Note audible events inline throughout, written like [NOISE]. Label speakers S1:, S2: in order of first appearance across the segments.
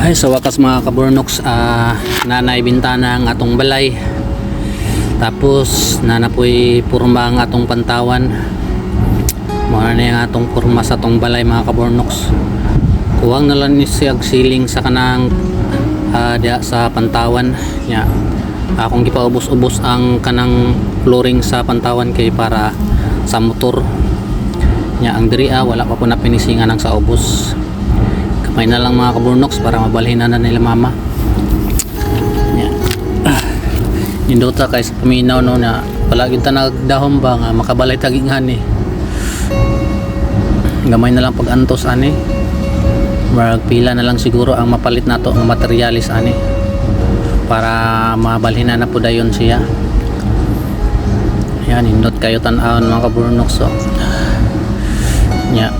S1: Ay, sa wakas mga kaburnoks, ah, nanay bintana ang atong balay. Tapos, nanapoy purma ang atong pantawan. Muna na yung atong purma sa atong balay mga kaburnoks. Kuwang na lang ni siya siling sa kanang ah, diha sa pantawan. Ya. Akong gipaubos-ubos ang kanang flooring sa pantawan kay para sa motor. Ya, ang diri ah, wala pa po na pinisingan ang sa ubos. Kamay na lang mga kaburnoks para mabalhin na nila mama. Yan. Ah, Nindota kay sa paminaw no na palagi ta nagdahom ba nga makabalay tagingan eh. Gamay na lang pag antos ani. Marag pila na lang siguro ang mapalit nato ang materialis ani para mabalhin na po dayon siya. Yan, indot kayo tan-awon mga kaburnoks so. Yeah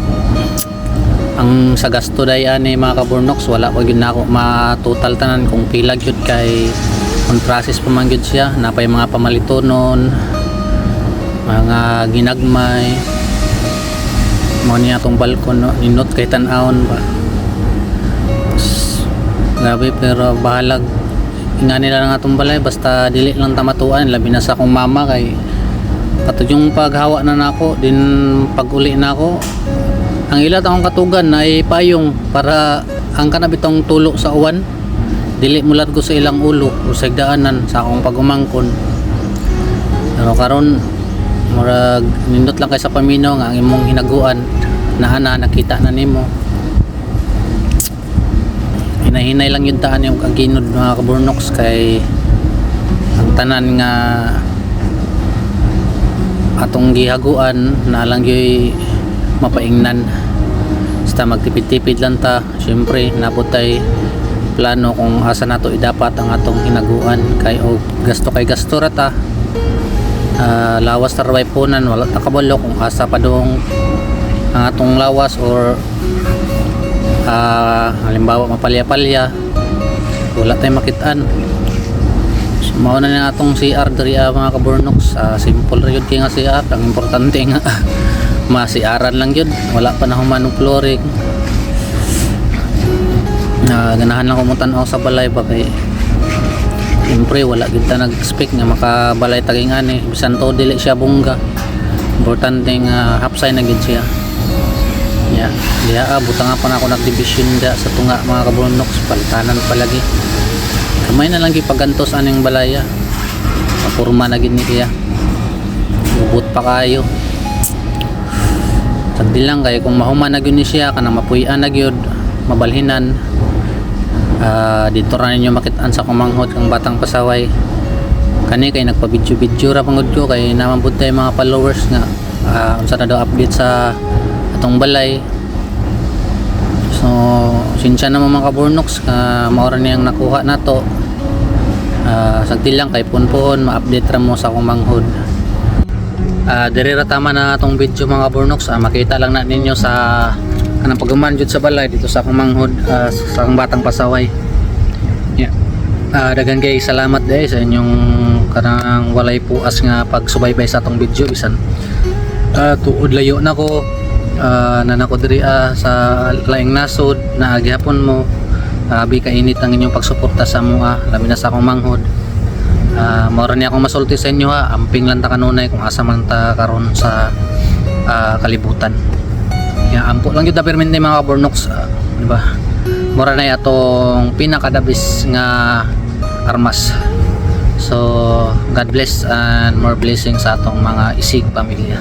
S1: ang sa gasto day ani mga kaburnoks wala pa gyud nako matotal tanan kung pila gyud kay on process pa man gyud siya. Napay mga pamalitonon mga ginagmay. Mo niya atong balkon no? Ninot kay tan-awon S- grabe pero bahalag. Nga nila lang atong balay basta dili lang tamatuan labi na sa akong mama kay katod yung paghawa na nako din pag uli nako ang ilat akong katugan ay payong para ang kanabitong tulo sa uwan. Dili mulat ko sa ilang ulo o sa daanan sa akong pagumangkon. Pero karon murag nindot lang kay sa paminaw nga ang imong hinaguan na ana nakita na nimo. Hinahinay lang yung taan yung kaginod mga kaburnoks kay ang tanan nga atong gihaguan na lang yoy mapaingnan. Basta magtipid-tipid lang ta. Syempre naputay plano kung asa nato idapat ang atong hinaguan kay og gasto kay gasto ra ta. Ah, lawas tarway punan. Wala ta kabalo kung asa pa dong ang atong lawas or ah, halimbawa mapalya-palya wala tayong makitaan. So, mauna na atong CR diri ah, mga kaburnoks Ah, simple ra yun kay nga CR ang importante nga [LAUGHS] masiaran lang yun. Wala pa na humanong flooring. Na ganahan lang kumutan ako sa balay ba kay siyempre wala kita nag-expect nga makabalay taging ani. Bisan to dili siya bungga. Importante nga hapsay na gid siya. Ya diha ah, buta nga pa na ako nag-division da sa tunga mga kabrunoks paltanan palagi. Kamay na lang gipagantos aning balaya. Mapurma na gid ni kaya ubot pa kayo Sagdi lang kay kung mahuman na gyud siya kanang mapuy-an na gyud mabalhinan. Ah, dito ra ninyo makitaan sa kumanghod kang batang pasaway. Kani kay nagpa-video-video ra pangud ko kay naman pud mga followers nga ah, unsa na daw update sa atong balay. So sinsya na mga kaburnoks ka maura niyang nakuha nato. Uh, sagdi lang kay punpon ma-update ra mo sa kumanghod. Ah, diri ra tama na atong video mga Bornox. Ah, makita lang na ninyo sa kanang paghuman sa balay dito sa kumanghod ah, sa akong batang pasaway. Yeah. Ah, dagan kay salamat day sa inyong kanang walay puas nga pagsubaybay sa atong video bisan ah, tuod layo na ko ah, na nako diri ah, sa laing nasod na agihapon mo Grabe kainit ang inyong pagsuporta sa mua, labi na sa akong manghod. Ah, mora niya akong masulti sa inyo ha. Amping lang ta kanunay kung asa man ta karon sa ah, kalibutan. Ya ampo lang gyud ta permente mga kabornox ah, di ba? Mora na atong pinakadabis nga armas. So God bless and more blessings sa atong mga isig pamilya